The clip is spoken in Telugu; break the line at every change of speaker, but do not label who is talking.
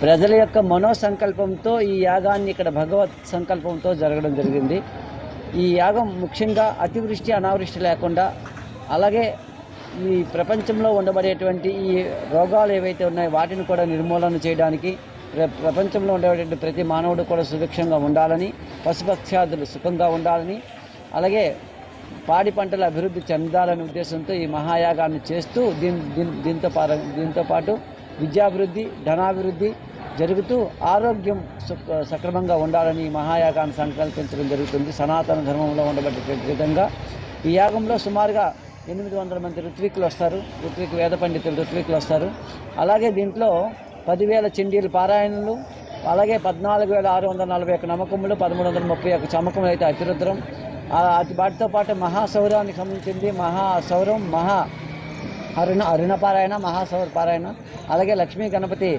ప్రజల యొక్క మనో సంకల్పంతో ఈ యాగాన్ని ఇక్కడ భగవత్ సంకల్పంతో జరగడం జరిగింది. ఈ యాగం ముఖ్యంగా అతివృష్టి అనావృష్టి లేకుండా అలాగే ఈ ప్రపంచంలో ఉండబడేటువంటి ఈ రోగాలు ఏవైతే ఉన్నాయో వాటిని కూడా నిర్మూలన చేయడానికి ప్ర- ప్రపంచంలో ఉండేటువంటి ప్రతి మానవుడు కూడా సుభిక్షంగా ఉండాలని పశుపక్షాదులు సుఖంగా ఉండాలని అలాగే పాడి పంటల అభివృద్ధి చెందాలనే ఉద్దేశంతో ఈ మహాయాగాన్ని చేస్తూ దీని దీని దీంతో దీంతో పాటు విద్యాభివృద్ధి ధనాభివృద్ధి జరుగుతూ ఆరోగ్యం సక్రమంగా ఉండాలని మహాయాగాన్ని సంకల్పించడం జరుగుతుంది. సనాతన ధర్మంలో ఉండబడే విధంగా ఈ యాగంలో సుమారుగా ఎనిమిది వందల మంది ఋత్వికులు వస్తారు. ఋత్విక్ వేద పండితులు ఋత్వికులు వస్తారు. అలాగే దీంట్లో పదివేల చిండీలు పారాయణలు అలాగే పద్నాలుగు వేల ఆరు వందల నలభై ఒక నమ్మకములు పదమూడు వందల ముప్పై ఒక చమకములు అయితే అతిరుద్రం అతి వాటితో పాటు మహాసౌరానికి సంబంధించింది మహాసౌరం మహా అరుణ అరుణ పారాయణ మహాసౌర పారాయణ అలాగే లక్ష్మీ గణపతి